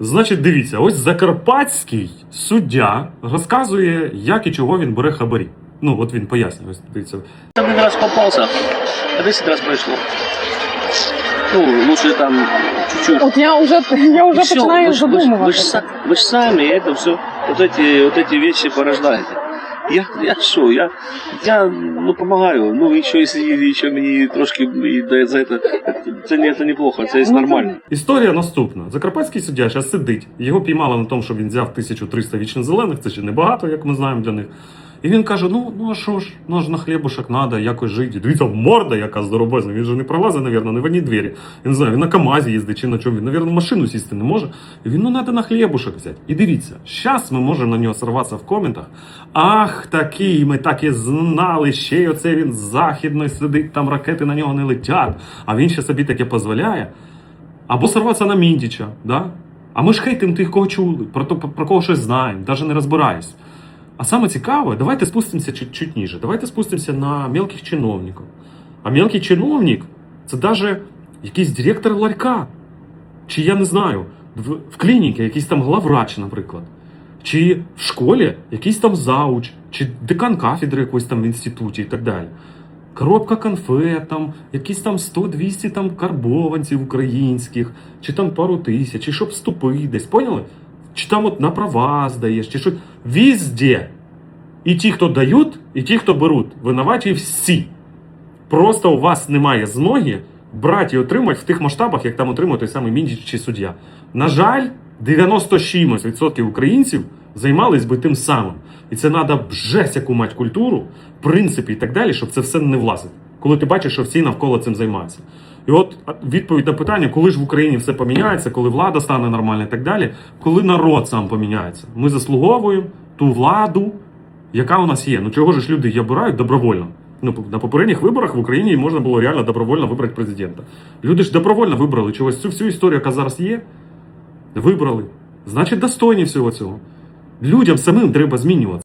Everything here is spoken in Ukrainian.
Значить, дивіться, ось закарпатський суддя розказує, як і чого він бере хабарі. Ну, от він пояснює. Ось дивіться. Один раз попался, а 10 раз прошло. Ну, лучше там чуть-чуть. От я вже я вже И всё, починаю вы ж- вы ж- Вы, задумуватися. ж, са- вы ж сами это все, вот эти, вот эти вещи порождаете. Я, я що, я, я ну, помогаю. Ну, еще если еще мені трошки і дає за це, це, не, це неплохо, це Ну, нормально. Історія наступна. Закарпатський суддя зараз сидить. Його піймали на тому, що він взяв 1300 вічно зелених, це ще небагато, як ми знаємо для них. І він каже: ну, ну а що ж, ну ж на хлібушек треба якось жити. Дивіться, морда яка здоровезна. Він же не пролазить, навірно, не в одній двері. Я не знаю, він на КАМАЗі їздить чи на чому. Він, навірно, машину сісти не може. І він, ну, треба на хлібушек взяти. І дивіться, зараз ми можемо на нього сорватися в коментах. Ах, такий, ми так і знали, ще й оце він західний сидить, там ракети на нього не летять, а він ще собі таке дозволяє. Або сорватися на Міндіча, да? А ми ж хейтим тих, кого чули, про, то, про кого щось знаємо, навіть не розбираюсь. А саме цікаве, давайте спустимося чуть, чуть ніже. Давайте спустимося на мелких чиновників. А мелкий чиновник це навіть якийсь директор ларька. Чи я не знаю, в, клініці якийсь там главврач, наприклад. Чи в школі якийсь там зауч, чи декан кафедри якоїсь там в інституті і так далі. Коробка конфет, там, якісь там 100-200 там карбованців українських, чи там пару тисяч, чи щоб вступити десь, поняли? Чи там от на права здаєш, чи що. Везде. І ті, хто дають, і ті, хто беруть, винуваті всі. Просто у вас немає змоги брати і отримати в тих масштабах, як там отримує той самий Міндіч чи суддя. На жаль, 90 чимось відсотків українців займались би тим самим. І це треба жесть яку мати культуру, принципи і так далі, щоб це все не влазить. Коли ти бачиш, що всі навколо цим займаються. І от відповідь на питання, коли ж в Україні все поміняється, коли влада стане нормальна і так далі, коли народ сам поміняється. Ми заслуговуємо ту владу, яка у нас є. Ну чого ж люди її обирають добровольно? Ну, на попередніх виборах в Україні можна було реально добровольно вибрати президента. Люди ж добровольно вибрали чогось цю всю історію, яка зараз є. Вибрали. Значить, достойні всього цього. Людям самим треба змінюватися.